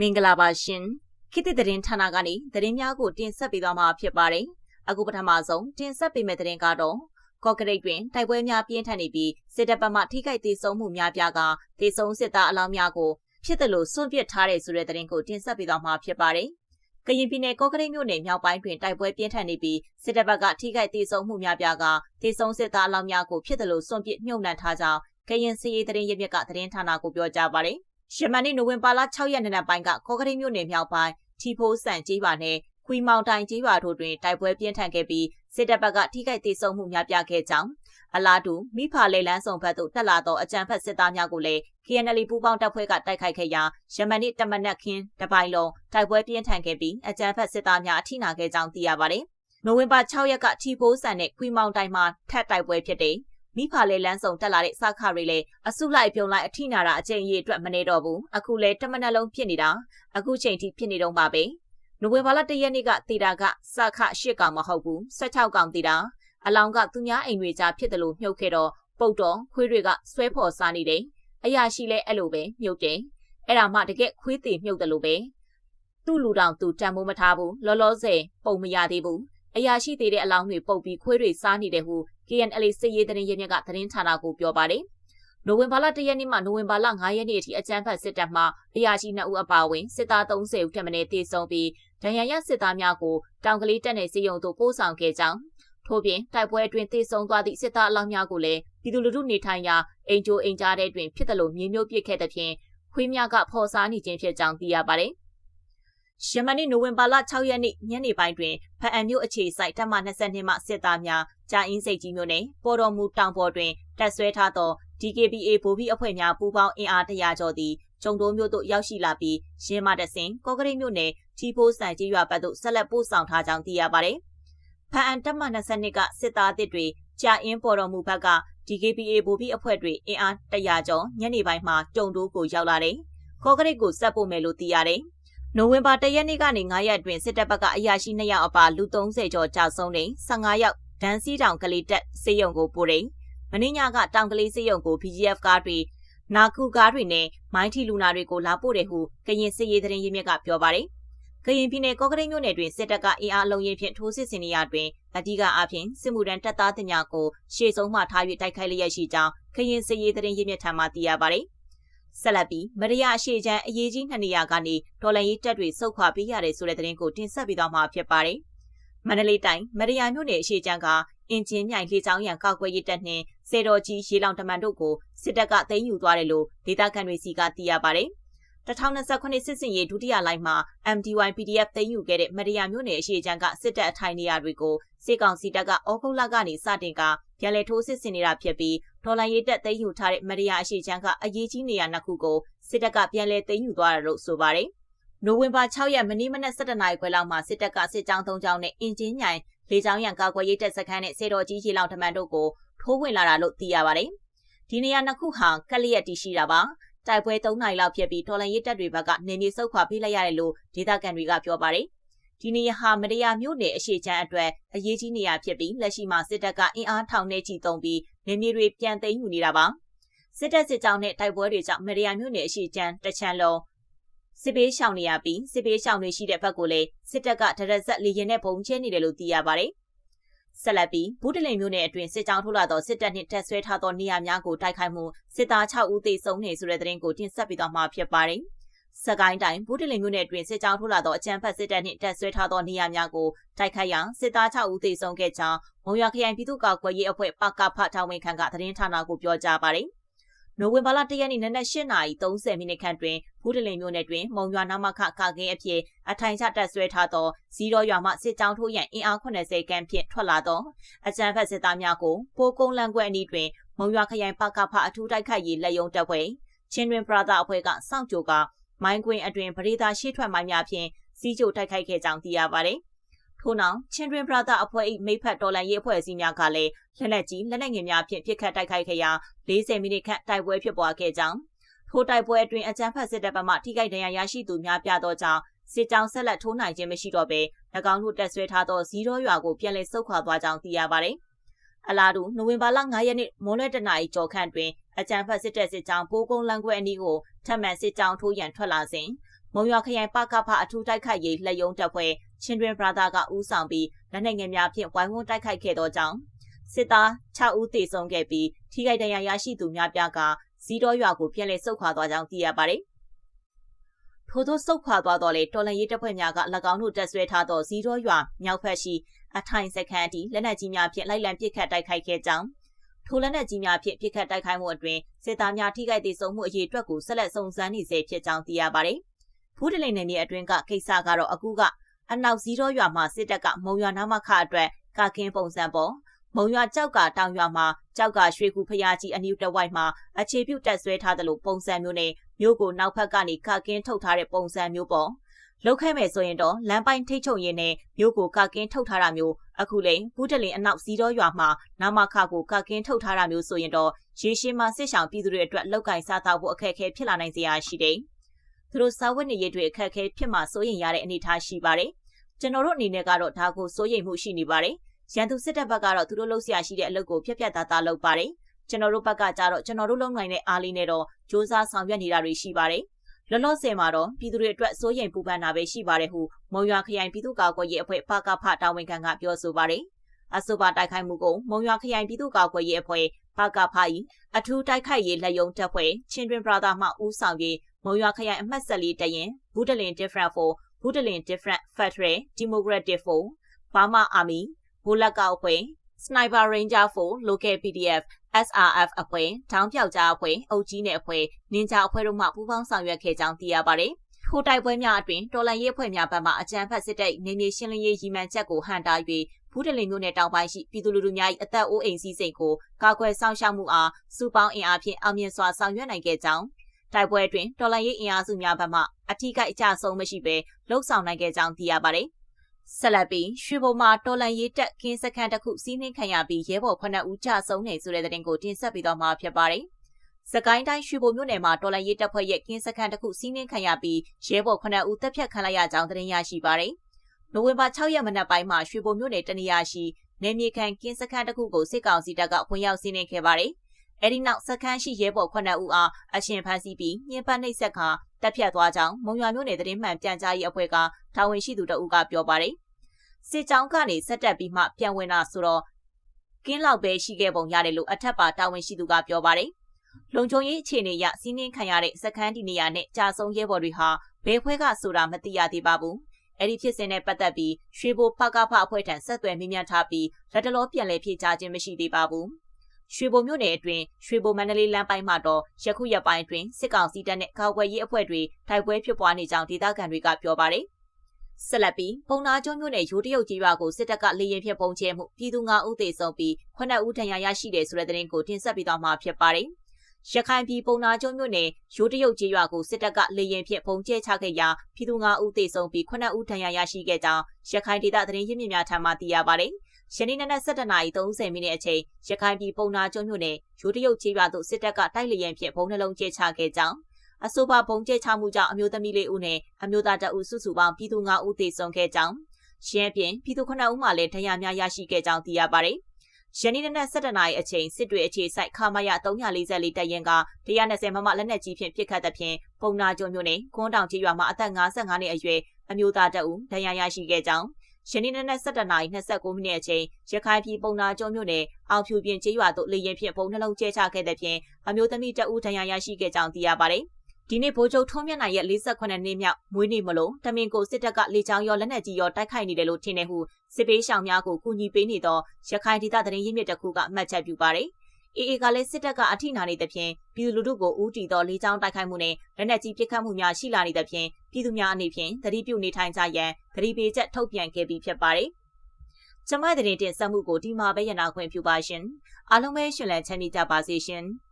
မင်္ဂလာပါရှင်ခေတ်သစ်သတင်းဌာနကနေသတင်းများကိုတင်ဆက်ပေးသွားမှာဖြစ်ပါတယ်အခုပထမဆုံးတင်ဆက်ပေးမယ့်သတင်းကတော့ကော့ကရိတ်တွင်တိုက်ပွဲများပြင်းထန်နေပြီးစစ်တပ်ဘက်မှထိခိုက်ဒေဆုံးမှုများပြားကဒေဆုံးစစ်သားအလောင်းများကိုဖြစ်တယ်လို့စွန့်ပစ်ထားတဲ့ဆိုတဲ့သတင်းကိုတင်ဆက်ပေးသွားမှာဖြစ်ပါတယ်ကရင်ပြည်နယ်ကော့ကရိတ်မြို့နယ်မြောက်ပိုင်းတွင်တိုက်ပွဲပြင်းထန်နေပြီးစစ်တပ်ဘက်ကထိခိုက်ဒေဆုံးမှုများပြားကဒေဆုံးစစ်သားအလောင်းများကိုဖြစ်တယ်လို့စွန့်ပစ်မြုပ်နှံထားကြောင်းကရင်စီရေးသတင်းရမြစ်ကသတင်းဌာနကိုပြောကြားပါတယ်။ ယမန်နေ့နိုဝင်ဘာလ6ရက်နေ့နက်ပိုင်းကကော့ကရိတ်မြို့နယ်မြောက်ပိုင်းထီဖိုးဆန်ကြီးပါနဲ့ခွီမောင်တိုင်ကြီးပါတို့တွင်တိုက်ပွဲပြင်းထန်ခဲ့ပြီးစစ်တပ်ဘက်ကထိခိုက်ဒေဆုံးမှုများပြားခဲ့ကြောင်းအလားတူမိဖာလေလန်းဆောင်ဘက်သို့တက်လာသောအကြမ်းဖက်စစ်သားများကိုလည်း KNL ပူးပေါင်းတပ်ဖွဲ့ကတိုက်ခိုက်ခဲ့ရာယမန်နေ့တမနက်ခင်းတပိုင်းလုံးတိုက်ပွဲပြင်းထန်ခဲ့ပြီးအကြမ်းဖက်စစ်သားများအထိနာခဲ့ကြောင်းသိရပါတယ်။နိုဝင်ဘာ6ရက်ကထီဖိုးဆန်နဲ့ခွီမောင်တိုင်မှာထပ်တိုက်ပွဲဖြစ်တဲ့ မိဖလေလန်းဆောင်တက်လာတဲ့စခတွေလည်းအစုလိုက်ပြုံလိုက်အထိနာတာအကျင့်ရအတွက်မနေတော့ဘူးအခုလဲတမနက်လုံးဖြစ်နေတာအခုချိန်ထိဖြစ်နေတော့ပါပဲနိုဝင်ဘာလ၁ရက်နေ့ကတေတာကစခ၈ကောင်မဟုတ်ဘူး16ကောင်တေတာအလောင်းကသူများအိမ်တွေကြားဖြစ်တယ်လို့မြုပ်ခဲ့တော့ပုတ်တော်ခွေးတွေကဆွဲဖော်စားနေတယ်အရာရှိလဲအဲ့လိုပဲမြုပ်တယ်အဲ့ဒါမှတကက်ခွေးသေးမြုပ်တယ်လို့ပဲသူ့လူတောင်သူတံမိုးမထားဘူးလောလောဆယ်ပုံမရသေးဘူးအရာရှိသေးတဲ့အလောင်းတွေပုတ်ပြီးခွေးတွေစားနေတယ်ဟု KNL စစ်ရေးသတင်းရင်းမြစ်ကသတင်းဌာနကိုပြောပါတယ်။နိုဝင်ဘာလ၁ရက်နေ့မှနိုဝင်ဘာလ9ရက်နေ့အထိအကြမ်းဖက်စစ်တပ်မှအရာရှိ2ဦးအပါအဝင်စစ်သား30ဦးထက်မနည်းတေဆုံးပြီးဒဏ်ရာရစစ်သားများကိုတောင်ကလေးတပ်နယ်စီယုံသို့ပို့ဆောင်ခဲ့ကြောင်းထို့ပြင်တိုက်ပွဲအတွင်းတေဆုံးသွားသည့်စစ်သားအလောင်းများကိုလည်းပြည်သူလူထုနေထိုင်ရာအိမ်ကျိုးအိမ်ကြားထဲတွင်ဖြစ်တယ်လို့မြေမျိုးပစ်ခဲ့တဲ့ဖြင့်ခွေးများကဖော်စားနေခြင်းဖြစ်ကြောင်းသိရပါတယ်။ ယမန်နေ့နိုဝင်ဘာလ6ရက်နေ့ညနေပိုင်းတွင်ဖအံမြို့အခြေစိုက်တပ်မ22မှစစ်သားများကြာအင်းစိတ်ကြီးမြို့နယ်ပေါ်တော်မူတောင်ပေါ်တွင်တပ်ဆွဲထားသော DKBA ဗိုလ်ဘီအဖွဲ့များပူးပေါင်းအင်အားတရာကျော်သည်ကျုံတိုးမြို့သို့ရောက်ရှိလာပြီးရင်းမတဆင်ကော့ကရိတ်မြို့နယ်ထီဖိုးစံကြီးရွာဘက်သို့ဆက်လက်ပို့ဆောင်ထားကြောင်းသိရပါသည်။ဖအံတပ်မ22ကစစ်သားအသစ်တွေကြာအင်းပေါ်တော်မူဘက်က DKBA ဗိုလ်ဘီအဖွဲ့တွေအင်အားတရာကျော်ညနေပိုင်းမှာကျုံတိုးကိုရောက်လာတယ်။ကော့ကရိတ်ကိုဆက်ပို့မယ်လို့သိရတယ်။ နိုဝင်ဘာ၁ရက်နေ့ကနေ9ရက်အတွင်းစစ်တပ်ဘက်ကအရာရှိ2ယောက်အပါလူ30ကျော်ကြာဆုံးနေ15ယောက်ဒန်းစီတောင်ကလေးတက်စေယုံကိုပို့တယ်။မင်းညကတောင်ကလေးစေယုံကို BGF ကားတွေနာကူကားတွေနဲ့မိုင်းထီလူနာတွေကိုလာပို့တယ်ဟုကရင်စစ်ရေးသတင်းရင်းမြစ်ကပြောပါတယ်။ကရင်ပြည်နယ်ကော့ကရိတ်မြို့နယ်တွင်စစ်တပ်ကအင်အားလုံးရင်ဖြင့်ထိုးစစ်ဆင်နေရတွင်အဓိကအဖြစ်စစ်မှုထမ်းတပ်သားတင်များကိုရှေ့ဆုံးမှထား၍တိုက်ခိုက်လျက်ရှိကြောင်းကရင်စစ်ရေးသတင်းရင်းမြစ်ထံမှသိရပါတယ်။ ဆက်လက်ပြီးမရရအရှိချမ်းအရေးကြီးနှစ်နေရာကနေဒေါ်လာရေးတက်တွေစုခွာပေးရတယ်ဆိုတဲ့သတင်းကိုတင်ဆက်ပေးသွားမှာဖြစ်ပါတယ်။မန္တလေးတိုင်းမရရမြို့နယ်အရှိချမ်းကအင်ဂျင်မြိုင်လေချောင်းရံကောက်ွယ်ရေးတက်နှင့်စေတော်ကြီးရေလောင်တမန်တို့ကိုစစ်တပ်ကသိမ်းယူသွားတယ်လို့ဒေသခံတွေစီကသိရပါတယ်။2029စစ်စင်ရေးဒုတိယလိုင်းမှာ MDY PDF သိမ်းယူခဲ့တဲ့မရယာမြို့နယ်အရှိချမ်းကစစ်တပ်အထိုင်နေရာတွေကိုစစ်ကောင်စီတပ်ကဩဂုတ်လကနေစတင်ကပြန်လည်ထိုးစစ်ဆင်နေတာဖြစ်ပြီး ဒေါ်လာရေးတပ်သိမ်းယူထားတဲ့မရယာအရှိချမ်းကအရေးကြီးနေရာနှစ်ခုကိုစစ်တပ်ကပြန်လည်သိမ်းယူသွားတယ်လို့ဆိုပါတယ်။နိုဝင်ဘာ6ရက်မနေ့မနက်7:00နာရီခွဲလောက်မှာစစ်တပ်ကစစ်ကြောင်း၃ကြောင်းနဲ့အင်ဂျင်ညိုင်လေကြောင်းရန်ကာကွယ်ရေးတပ်စခန်းနဲ့စေတော်ကြီးရေလောင်ထမန်တို့ကိုထိုးဝင်လာတာလို့သိရပါတယ်။ဒီနေရာနှစ်ခုဟာကက်လျက်တီရှိတာပါ။တိုက်ပွဲ၃နိုင်လောက်ဖြစ်ပြီးတော်လန်ရေးတပ်တွေဘက်ကနေမြေဆုတ်ခွာပေးလိုက်ရတယ်လို့ဒေသခံတွေကပြောပါတယ်။ဒီနေရာဟာမတရားမြို့နယ်အရှိချမ်းအတွက်အရေးကြီးနေရာဖြစ်ပြီးလက်ရှိမှာစစ်တပ်ကအင်အားထောင်နဲ့ချီတုံပြီး နေမြေတွေပြန်သိမ်းယူနေတာပါ။စစ်တပ်စစ်ကြောင်းနဲ့တိုက်ပွဲတွေကြောင့်မတရားမြို့နယ်အရှိချမ်းတချမ်းလုံးစစ်ပေးရှောင်နေရပြီးစစ်ပေးရှောင်တွေရှိတဲ့ဘက်ကိုလည်းစစ်တပ်ကဒရက်ဆက်လေရင်နဲ့ပုံချဲနေတယ်လို့သိရပါတယ်။ဆက်လက်ပြီးဘူးတလင်မြို့နယ်အတွင်းစစ်ကြောင်းထိုးလာသောစစ်တပ်နှင့်တပ်ဆွဲထားသောနေရာများကိုတိုက်ခိုက်မှုစစ်သား6ဦးသေဆုံးနေဆိုတဲ့သတင်းကိုတင်ဆက်ပေးသွားမှာဖြစ်ပါတယ်။ စကိုင်းတိုင်းဘူးတလင်မြို့နယ်အတွင်းစစ်ကြောင်းထိုးလာသောအကြမ်းဖက်စစ်တပ်နှင့်တပ်ဆွဲထားသောနေရာများကိုတိုက်ခိုက်ရန်စစ်သား6ဦးသေဆုံးခဲ့ကြောင်းမုံရခရိုင်ပြည်သူ့ကာကွယ်ရေးအဖွဲ့ပကဖတာဝန်ခံကသတင်းဌာနကိုပြောကြားပါတယ်။နိုဝင်ဘာလ၁ရက်နေ့နနက်၈နာရီ30မိနစ်ခန့်တွင်ဖူးတလင်မြို့နယ်တွင်မုံရွာနာမခကကင်းအဖြစ်အထိုင်ချတက်ဆွဲထားသောဇီရောရွာမှစစ်ကြောင်းထိုးရန်အင်အား80ခန့်ဖြင့်ထွက်လာသောအကြမ်းဖက်စစ်သားများကိုပိုးကုန်းလန်ကွက်အနီးတွင်မုံရွာခရိုင်ပကဖအထူးတိုက်ခိုက်ရေးလက်ယုံတပ်ဖွဲ့ချင်းတွင်ပရာသာအဖွဲ့ကစောင့်ကြိုက မိုင်းကွင်းအတွင်ပရိသတ်ရှေ့ထွက်မိုင်းများဖြင့်စီးကြိုတိုက်ခိုက်ခဲ့ကြောင်းသိရပါသည်ထို့နောက်ချင်းတွင်ပရာသာအဖွဲ့၏မိဖက်တော်လန်ရေးအဖွဲ့အစည်းများကလည်းလက်နက်ကြီးလက်နက်ငယ်များဖြင့်ပစ်ခတ်တိုက်ခိုက်ခဲ့ရာ40မိနစ်ခန့်တိုက်ပွဲဖြစ်ပွားခဲ့ကြောင်းထိုတိုက်ပွဲအတွင်းအကြမ်းဖက်စစ်တပ်ဘက်မှထိခိုက်ဒဏ်ရာရရှိသူများပြသောကြောင့်စစ်ကြောင်းဆက်လက်ထိုးနိုင်ခြင်းမရှိတော့ဘဲ၎င်းတို့တက်ဆွဲထားသောဇီရောရွာကိုပြန်လည်ဆုတ်ခွာသွားကြောင်းသိရပါတယ်။အလားတူနိုဝင်ဘာလ9ရက်နေ့မွန်းလွဲတနာရီကျော်ခန့်တွင်အကြမ်းဖက်စစ်တပ်စစ်ကြောင်းပိုးကုန်းလမ်းခွဲအနီးကို ထပ်မံစစ်ကြောင်းထိုးရန်ထွက်လာစဉ်မမုံရွာခရိုင်ပကဖအထူးတိုက်ခိုက်ရေးလက်ယုံတပ်ဖွဲ့ချင်းတွင်ဘရာသာကဦးဆောင်ပြီးလက်နက်ငယ်များဖြင့်ဝိုင်းဝန်းတိုက်ခိုက်ခဲ့သောကြောင့်စစ်သား6ဦးသေဆုံးခဲ့ပြီးထိခိုက်ဒဏ်ရာရရှိသူများပြားကဇီတော်ရွာကိုပြန်လည်ဆုတ်ခွာသွားကြောင်းသိရပါတယ်။ထို့သောဆုတ်ခွာသွားတော့လေတော်လန်ရေးတပ်ဖွဲ့များက၎င်းတို့တပ်ဆွဲထားသောဇီတော်ရွာမြောက်ဖက်ရှိအထိုင်စခန်းအထိလက်နက်ကြီးများဖြင့်လိုက်လံပစ်ခတ်တိုက်ခိုက်ခဲ့ကြောင်း ထိုလက်နက်ကြီးများဖြင့်ပစ်ခတ်တိုက်ခိုက်မှုအတွင်းစစ်သားများထိခိုက်ဒေဆုံးမှုအရေးအတွက်ကိုဆက်လက်စုံစမ်းနေဆဲဖြစ်ကြောင်းသိရပါတယ်။ဖူးတလိန်နယ်မြေအတွင်းကကိစ္စကတော့အခုကအနောက်ဇီရောရွာမှာစစ်တပ်ကမုံရွာနာမခအတွက်ကကင်းပုံစံပေါ်မုံရွာကြောက်ကတောင်ရွာမှာကြောက်ကရွှေကူဖျားကြီးအနီးတဝိုက်မှာအခြေပြုတက်ဆွဲထားတယ်လို့ပုံစံမျိုးနဲ့မြို့ကိုနောက်ဖက်ကနေကကင်းထုတ်ထားတဲ့ပုံစံမျိုးပေါ့လောက်ခဲ့မယ်ဆိုရင်တော့လမ်းပိုင်းထိတ်ချုံရင်းနဲ့မြို့ကိုကကင်းထုတ်ထားတာမျိုး အခုလေဘူးတလင်အနောက်စီတော်ရွာမှာနာမခကိုကကင်းထုတ်ထားတာမျိုးဆိုရင်တော့ရေရှင်းမှာစစ်ဆောင်ပြည်သူတွေအတွက်လောက်ကင်စားသောက်ဖို့အခက်အခဲဖြစ်လာနိုင်စရာရှိတယ်။သူတို့စာဝတ်နေရေးတွေအခက်အခဲဖြစ်မှစိုးရိမ်ရတဲ့အနေအထားရှိပါတယ်။ကျွန်တော်တို့အနေနဲ့ကတော့ဒါကိုစိုးရိမ်မှုရှိနေပါတယ်။ရန်သူစစ်တပ်ဘက်ကတော့သူတို့လှုပ်ရှားရှိတဲ့အလုပ်ကိုဖျက်ဖျက်သားသားလုပ်ပါတယ်။ကျွန်တော်တို့ဘက်ကကြတော့ကျွန်တော်တို့လုံနိုင်တဲ့အားလေးနဲ့တော့စ조사ဆောင်ရွက်နေတာတွေရှိပါတယ်။ လောလောဆယ်မှာတော့ပြည်သူတွေအတွက်စိုးရိမ်ပူပန်တာပဲရှိပါတယ်ဟုမုံရွာခရိုင်ပြည်သူ့ကာကွယ်ရေးအဖွဲ့ပကဖတာဝန်ခံကပြောဆိုပါတယ်။အဆိုပါတိုက်ခိုက်မှုကိုမုံရွာခရိုင်ပြည်သူ့ကာကွယ်ရေးအဖွဲ့ပကဖ၏အထူးတိုက်ခိုက်ရေးလက်ယုံတပ်ဖွဲ့ချင်းတွင်ဘရာသာမှဦးဆောင်ပြီးမုံရွာခရိုင်အမှတ်14တရင်ဘူးတလင် different for ဘူးတလင် different federal democratic for Burma Army ဘူလက်ကောက်ဖွဲ့ Sniper Ranger for Local PDF SRF အဖွဲ့၊ထောင်းပြောက်ကြားအဖွဲ့၊အုပ်ကြီးနယ်အဖွဲ့၊နင်ဂျာအဖွဲ့တို့မှပူးပေါင်းဆောင်ရွက်ခဲ့ကြောင်းသိရပါတယ်။ထိုတိုက်ပွဲများအတွင်တော်လန်ရေးအဖွဲ့များဘက်မှအကြမ်းဖက်စစ်တပ်နေမြေရှင်းလင်းရေးရည်မှန်းချက်ကိုဟန်တာ၍ဖူးတလင်မျိုးနယ်တောင်ပိုင်းရှိပြည်သူလူထုများ၏အသက်အိုးအိမ်စည်းစိမ်ကိုကာကွယ်ဆောင်ရှောက်မှုအားစုပေါင်းအင်အားဖြင့်အောင်မြင်စွာဆောင်ရွက်နိုင်ခဲ့ကြောင်းတိုက်ပွဲအတွင်တော်လန်ရေးအင်အားစုများဘက်မှအထီးကိအကြဆုံးမရှိဘဲလှုပ်ဆောင်နိုင်ခဲ့ကြောင်းသိရပါတယ်။ ဆက်လက်ပြီးရွှေဘုံမှာတော်လန်ရေးတက်ကင်းစခန်းတစ်ခုစီးနှင်းခံရပြီးရဲဘော်9ဦးကြာဆုံးနေဆိုတဲ့တဲ့တင်ကိုတင်ဆက်ပြီးတော့မှာဖြစ်ပါတယ်။စကိုင်းတိုင်းရွှေဘုံမြို့နယ်မှာတော်လန်ရေးတပ်ဖွဲ့ရဲ့ကင်းစခန်းတစ်ခုစီးနှင်းခံရပြီးရဲဘော်9ဦးတပ်ဖြတ်ခံလိုက်ရကြောင်းသတင်းရရှိပါတယ်။နိုဝင်ဘာ6ရက်မနက်ပိုင်းမှာရွှေဘုံမြို့နယ်တနေရာရှိနေမြေခံကင်းစခန်းတစ်ခုကိုစစ်ကောင်စီတပ်ကဝင်ရောက်စီးနှင်းခဲ့ပါတယ်။ အဲဒီနောက်စခန်းရှိရဲဘော်9ဦးအားအရှင်ဖမ်းဆီးပြီးညှဉ်းပန်းနှိပ်စက်ခါတပ်ဖြတ်သွားကြောင်းမုံရွာမြို့နယ်သတင်းမှန်ပြန်ကြားရေးအဖွဲ့ကတာဝန်ရှိသူတအုပ်ကပြောပါတယ်စစ်ကြောင်းကနေဆက်တက်ပြီးမှပြန်ဝင်လာဆိုတော့ကင်းလောက်ပဲရှိခဲ့ပုံရတယ်လို့အထက်ပါတာဝန်ရှိသူကပြောပါတယ်။လုံခြုံရေးအခြေအနေအရစီးနှင်းခံရတဲ့စခန်းဒီနေရာနဲ့ကြာဆုံးရဲဘော်တွေဟာဘယ်ဖွဲ့ကဆိုတာမသိရသေးပါဘူး။အဲ့ဒီဖြစ်စဉ်နဲ့ပတ်သက်ပြီးရွှေဘိုပကဖအဖွဲ့ထံဆက်သွယ်မိမြတ်ထားပြီးလက်တလောပြန်လည်ဖြေကြားခြင်းမရှိသေးပါဘူး။ ရွှေဘိုမြို့နယ်အတွင်းရွှေဘိုမန္တလေးလမ်းပိုင်းမှာတော့ယခုရက်ပိုင်းအတွင်းစစ်ကောင်စီတပ်နဲ့ကာကွယ်ရေးအဖွဲ့တွေတိုက်ပွဲဖြစ်ပွားနေကြောင်းဒေသခံတွေကပြောပါတယ်ဆက်လက်ပြီးပုံနာကျွန်းမြို့နယ်ရိုးတရုတ်ကြီးရွာကိုစစ်တပ်ကလေရင်ဖြတ်ပုံကျဲမှုပြည်သူ9ဦးသေဆုံးပြီး9ဦးဒဏ်ရာရရှိတယ်ဆိုတဲ့သတင်းကိုတင်ဆက်ပေးသွားမှာဖြစ်ပါတယ်။ရခိုင်ပြည်ပုံနာကျွန်းမြို့နယ်ရိုးတရုတ်ကြီးရွာကိုစစ်တပ်ကလေရင်ဖြတ်ပုံကျဲချခဲ့ရာပြည်သူ9ဦးသေဆုံးပြီး9ဦးဒဏ်ရာရရှိခဲ့ကြောင်းရခိုင်ဒေသသတင်းရင်းမြစ်များထံမှသိရပါတယ်။ ယနေ့နနက်7:30မိနစ်အချိန်ရခိုင်ပြည်ပုံနာကျွန်းမြို့နယ်ရိုးတရုတ်ကြီးရွာသို့စစ်တပ်ကတိုက်လေရင်ဖြတ်ဘုံနှလုံးကျဲချခဲ့ကြောင်းအဆိုပါပုံကျဲချမှုကြောင့်အမျိုးသမီးလေးဦးနဲ့အမျိုးသားတအုပ်စုစုပေါင်းပြည်သူ9ဦးသေဆုံးခဲ့ကြောင်းရှင်းပြင်ပြည်သူ9ဦးမှလည်းဒဏ်ရာများရရှိခဲ့ကြောင်းသိရပါတယ်။ယနေ့နက်7:00နာရီအချိန်စစ်တွေအခြေစိုက်ခမာယ344တပ်ရင်က120မမလက်နက်ကြီးဖြင့်ပစ်ခတ်သဖြင့်ပုံနာကျွန်းမြို့နယ်ကွန်းတောင်ကျေးရွာမှာအသက်55နှစ်အရွယ်အမျိုးသားတအုပ်ဒဏ်ရာရရှိခဲ့ကြောင်း ယနေ့နက်7:00နာရီ29မိနစ်အချိန်ရခိုင်ပြည်ပုံနာကျွန်းမြို့နယ်အောင်ဖြူပြင်ကျေးရွာသို့လေရင်ဖြင့်ပုံနှလုံးကျဲချခဲ့တဲ့ဖြင့်အမျိုးသမီးတအုပ်ဒဏ်ရာရရှိခဲ့ကြောင်းသိရပါတယ်။ဒီနေ့ဗိုလ်ချုပ်ထွန်းမြတ်နိုင်ရဲ့48နှစ်မြောက်မွေးနေ့မလို့တမင်ကိုစစ်တပ်ကလေကြောင်းရောလက်နက်ကြီးရောတိုက်ခိုက်နေတယ်လို့ထင်တယ်ဟုစစ်ပေးရှောင်များကိုကူညီပေးနေသောရခိုင်ဒေသသတင်းရင်းမြစ်တစ်ခုကမှတ်ချက်ပြုပါတယ်။ အေအေကလည်းစစ်တပ်ကအထိနာနေသဖြင့်ပြည်သူလူထုကိုဦးတည်သောလေကြောင်းတိုက်ခိုက်မှုနဲ့လက်နက်ကြီးပစ်ခတ်မှုများရှိလာနေသဖြင့်ပြည်သူများအနေဖြင့်သတိပြုနေထိုင်ကြရန်သတိပေးချက်ထုတ်ပြန်ခဲ့ပြီးဖြစ်ပါတယ်။ကျမတဲ့တင်ဆက်မှုကိုဒီမှာပဲရနာခွင့်ပြုပါရှင်။အားလုံးပဲရှင်လန်းချမ်းမြေ့ကြပါစေရှင်။